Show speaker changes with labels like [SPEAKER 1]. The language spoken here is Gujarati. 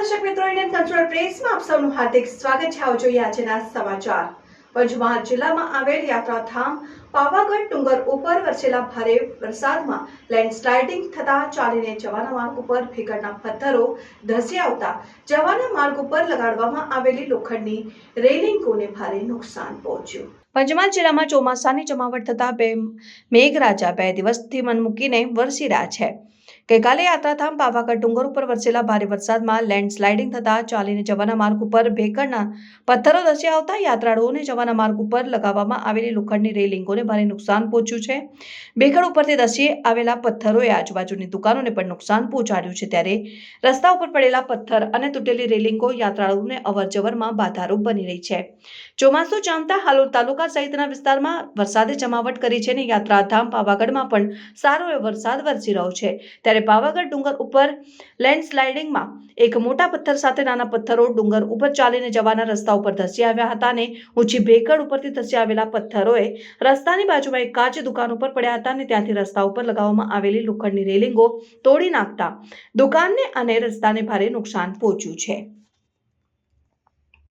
[SPEAKER 1] કંટ્રોલ પ્રેસમાં આપ સૌનું હાર્દિક સ્વાગત છે. આવો જોઈએ આજના સમાચાર. પંચમહાલ જિલ્લામાં આવેલ યાત્રાધામ પાવાગઢ ડુંગર ઉપર વરસેલા ભારે વરસાદમાં લેન્ડસ્લાઇડિંગ થતા ચાલીને જવાના માર્ગ ઉપર ભેગડના પથ્થરો ધસી આવતા જવાના માર્ગ ઉપર લગાડવામાં આવેલી લોખંડની રેલિંગોને ભારે નુકસાન પહોંચ્યું. પંચમહાલ જિલ્લામાં ચોમાસાની જમાવટ થતા બે મેઘરાજા બે દિવસથી મન મૂકીને વરસી રહ્યા છે. ગઈકાલે યાત્રાધામ પાવાગઢ ડુંગર ઉપર વરસેલા ભારે વરસાદમાં લેન્ડસ્લાઇડિંગ થતા ચાલીને જવાના માર્ગ ઉપર ભેખડના પથ્થરો ધસી આવતા યાત્રાળુઓને જવાના માર્ગ ઉપર લગાવવામાં આવેલી લોખંડની રેલિંગોને ભારે નુકસાન પહોંચ્યું છે. ભેખડ ઉપરથી ધસી આવેલા પથ્થરોએ આજુબાજુની દુકાનોને પણ નુકસાન પહોંચાડ્યું છે ત્યારે રસ્તા ઉપર પડેલા પથ્થર અને તૂટેલી રેલિંગો યાત્રાળુઓને અવરજવરમાં બાધારૂપ બની રહી છે. ચોમાસું જામતા હાલોલ તાલુકા સહિતના વિસ્તારમાં વરસાદે જમાવટ કરી છે અને યાત્રાધામ પાવાગઢમાં પણ સારો એવો વરસાદ વરસી રહ્યો છે. ત્યારે પાવાગઢ ડુંગર ઉપર લેન્ડસ્લાઇડિંગમાં એક મોટા પથ્થર સાથે નાના પથ્થરો ડુંગર ઉપર ચાલીને જવાના રસ્તા ઉપર ધસી આવ્યા હતા અને ઊંચી ભેકડ ઉપરથી ધસી આવેલા પથ્થરોએ રસ્તાની બાજુમાં એક કાચ દુકાન ઉપર પડ્યા હતા અને ત્યાંથી રસ્તા ઉપર લગાવવામાં આવેલી લોખંડની રેલિંગો તોડી નાખતા દુકાનને અને રસ્તાને ભારે નુકસાન પહોંચ્યું છે.